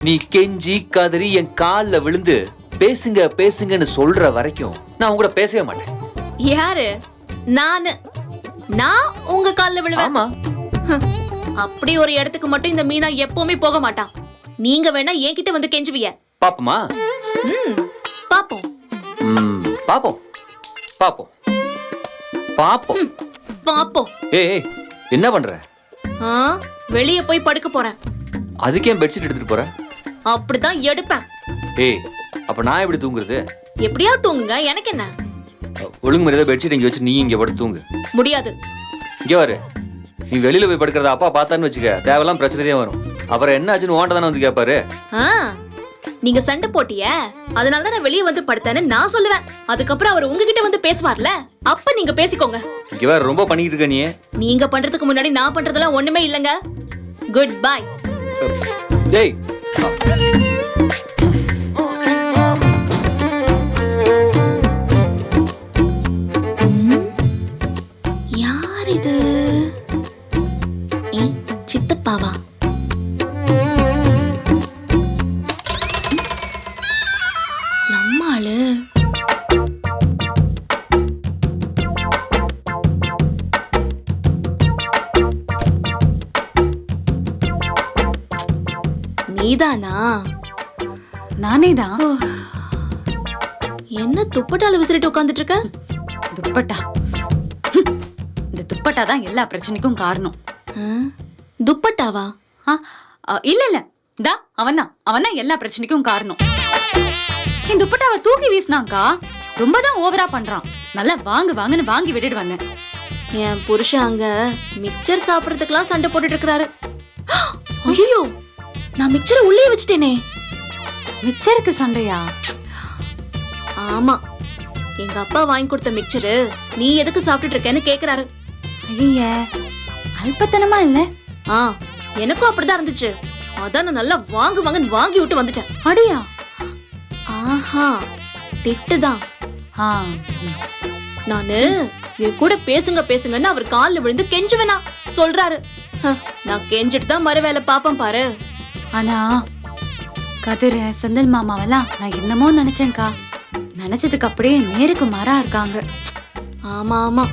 நீ கெஞ்சி கதறி என் கால்ல விழுந்து பேசுங்க பேசுங்கன்னு சொல்ற வரைக்கும் நான் உங்கள பேசவே மாட்டேன். யாரு? நானு. நான் உங்க கால்ல விழுவேன்? ஆமா. அப்படி ஒரு இடத்துக்கு மட்டும் இந்த மீனா எப்பவுமே போக மாட்டான் நீங்க வேணா என்கிட்ட வந்து கெஞ்சுவிய. பாப்போமா? ம் பாப்போம். ம், பாப்போம். பாப்போம். பாப்போம். பாப்போம். ஏய் என்ன பண்ற? ஆ வெளிய போய் படுக்க போறேன். அதுக்கு பெட்ஷீட் எடுத்துட்டு போற? அப்படிதான் எடுப்பேன். ஏய் அப்ப நான் எப்படி தூங்குறது? எப்படியா தூங்குங்க? எனக்கு என்ன? ஒழுங்கு மரியாதை பெட்ஷீட் இங்க வச்சு நீ இங்க படுத்து தூங்கு. முடியாது. இங்க வரு நீ வெளியில போய் படுக்கிறத அப்பா பார்த்தான்னு வச்சுக்க தேவையெல்லாம் பிரச்சனை தான் வரும். அப்புறம் என்ன ஆச்சுன்னு ஓண்ட தானே வந்து கேட்பாரு ஆ நீங்க சண்டை போட்டிய? அதனால தான் நான் வெளிய வந்து படுத்தேன்னு நான் சொல்லுவேன். அதுக்கப்புறம் அவர் உங்ககிட்ட வந்து பேசுவார்ல? அப்ப நீங்க பேசிக்கோங்க. இங்க வேற ரொம்ப பண்ணிக்கிட்டு இருக்க நீ நீங்க பண்றதுக்கு முன்னாடி நான் பண்றதெல்லாம் ஒண்ணுமே இல்லங்க. குட் பை டேய் யார் இது? ஏ சித்தப்பாவா? நீதானா? நானே தான் என்ன துப்பட்டால விசிறிட்டு உட்காந்துட்டு இருக்க துப்பட்டா. இந்த துப்பட்டா தான் எல்லா பிரச்சனைக்கும் காரணம்? துப்பட்டாவா? இல்ல இல்ல. தா அவன்தான். அவன்தான் எல்லா பிரச்சனைக்கும் காரணம். என் துப்பட்டாவை தூக்கி வீசினாக்கா ரொம்ப தான் ஓவரா பண்றான். நல்லா வாங்கு வாங்குன்னு வாங்கி விட்டுட்டு வந்தேன். என் புருஷன் அங்க மிக்சர் சாப்பிடறதுக்கெல்லாம் சண்டை போட்டுட்டு இருக்கிறாரு. ஐயோ. நான் மிக்சரை உள்ளே வச்சிட்டேனே. மிச்சருக்கு சண்டையா? ஆமா. எங்க அப்பா வாங்கி கொடுத்த மிக்சரு நீ எதுக்கு சாப்பிட்டுட்டு இருக்கேன்னு கேக்குறாரு. ஐய அல்பத்தனமா இல்ல? ஆ எனக்கும் அப்படிதான் இருந்துச்சு. அதான் நான் நல்லா வாங்கு வாங்கன்னு வாங்கி விட்டு வந்துட்டேன். அடியா ஆஹா திட்டுதான். ஆ. நானு என் கூட பேசுங்க பேசுங்கன்னு அவர் கால்ல விழுந்து கெஞ்சுவேனா. சொல்றாரு. நான் கெஞ்சிட்டு தான் மறு வேலை பாப்பேன் பாரு. ஆனா கதிர செந்தில் மாமாவெல்லாம் நான் என்னமோ நினைச்சேன்க்கா. நினைச்சதுக்கு அப்படியே நேருக்கு மாறா இருக்காங்க. ஆமா ஆமா.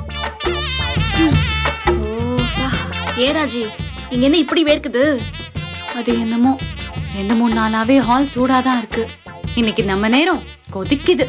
ஏ ராஜி இங்க என்ன இப்படி வேர்க்குது? அது என்னமோ ரெண்டு மூணு நாளாவே ஹால் சூடாதான் இருக்கு. இன்னைக்கு நம்ம நேரம் கொதிக்குது.